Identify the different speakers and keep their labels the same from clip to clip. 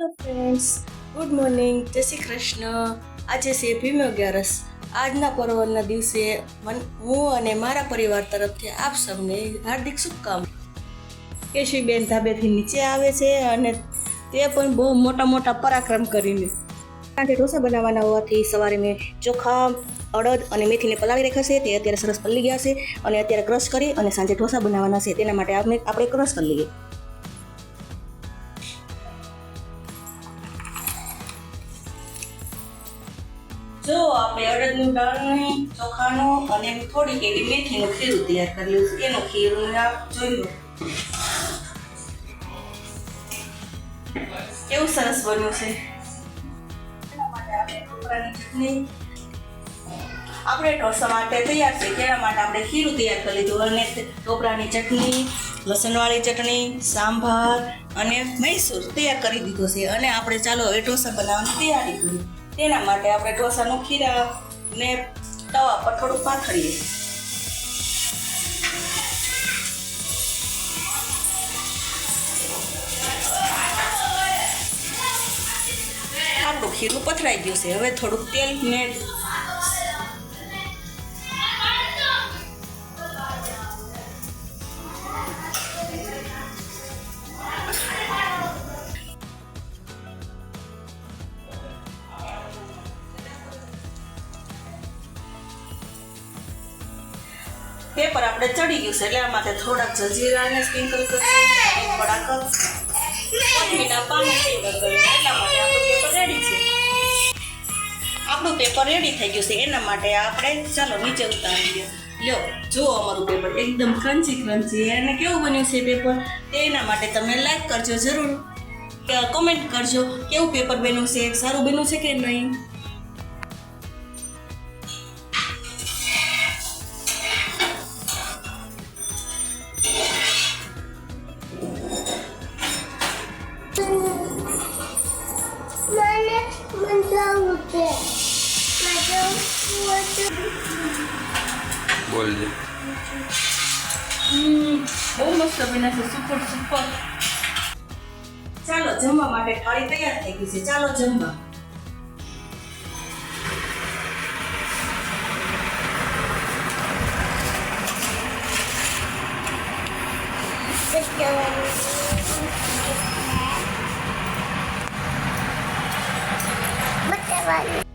Speaker 1: Hello friends good morning જય શ્રી કૃષ્ણ આજે છે ભીમ અગિયારસ. આજના પર્વના દિવસે હું અને મારા પરિવાર તરફથી આપ સૌને હાર્દિક શુભકામના. કેશવીબેન ધાબેથી નીચે આવે છે અને તે પણ બહુ મોટા મોટા પરાક્રમ કરીને. સાંજે ઢોસા બનાવવાના હોવાથી સવારે મેં ચોખા, અડદ અને મેથીને પલાળી રાખ્યા છે. તે અત્યારે સરસ પલળી ગયા છે અને અત્યારે ક્રશ કરી અને સાંજે ઢોસા બનાવવાના છે. તેના માટે આપણે આપણે ક્રશ કરી લઈએ. જો આપણે અડદનું દાળની ચોખાનો અને થોડીક એવી મેથીનું ખીરું તૈયાર કરી લઈશું એનું ખીરું જોઈ એવું સરસ બન્યું છે. આપણે ઢોસા માટે તૈયાર છે. તેના માટે આપણે ખીરું તૈયાર કરી લીધું અને ટોપરાની ચટણી, લસણવાળી ચટણી, સાંભાર અને મૈસૂર તૈયાર કરી દીધો છે. અને આપણે ચાલો હવે ઢોસા બનાવવાની તૈયારી કરીએ. તેના માટે આપણે ઢોસાનું ખીરા ને તવા પર થોડું પાથરીએ. આપણું ખીરું પથરાઈ ગયું છે. હવે થોડુંક તેલ ને પેપર આપણે ચડી ગયું છે, એટલે આમાંથી થોડાક જજીરાને સ્પ્રિંકલ કરીએ થોડાક કોથમીના પાન સ્પ્રિંકલ કરીશું એટલા માટે આપણું પેપર રેડી છે. આપણું પેપર રેડી થઈ ગયું છે, એના માટે આપણે ચાલો નીચે ઉતારીએ લ્યો, જુઓ અમારું પેપર એકદમ ક્રંચી ક્રંચી અને કેવું બન્યું છે પેપર? તેના માટે તમે લાઈક કરજો જરૂર. કમેન્ટ કરજો, કેવું પેપર બન્યું છે? સારું બન્યું છે કે નહીં?
Speaker 2: બોલજે
Speaker 1: બહુ મસ્ત બન્યા છે સુપર સુપર ચાલો જમવા માટે થાળી તૈયાર થઈ ગઈ છે. ચાલો જમવા.
Speaker 3: બતાવવાનું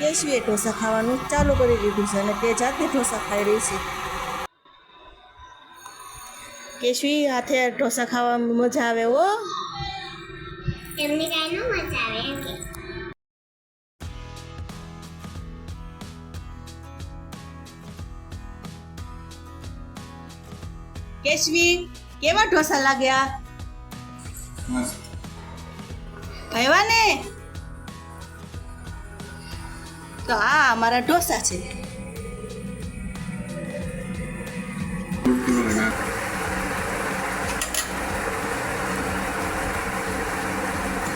Speaker 1: કેશવીએ ઢોસા ખાવાનું ચાલુ કરી દીધું છે અને તે જાતે ઢોસા ખાઈ રહી છે. કેશવી, હાથે ઢોસા ખાવામાં મજા આવે હો.
Speaker 3: એમની કાંઈ નો મજા આવે
Speaker 1: કેશવી કેવા ઢોસા લાગ્યા?
Speaker 2: ભાઈવાને
Speaker 1: ભાઈવા ને? તો આ અમારા ઢોસા છે.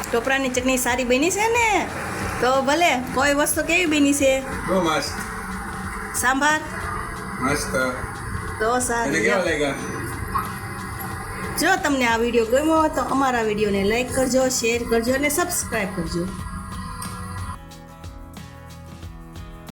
Speaker 1: ટોપરાની ચટણી સારી બની છે ને? તો ભલે કોઈ વસ્તુ કેવી બની છે?
Speaker 2: બહુ મસ્ત.
Speaker 1: સાંભાર?
Speaker 2: મસ્ત.
Speaker 1: તો સારી
Speaker 2: કેવા લાગ્યા?
Speaker 1: જો તમને આ વીડિયો ગમ્યો હોય તો અમારા વિડીયોને લાઈક કરજો શેર કરજો અને સબસ્ક્રાઈબ કરજો.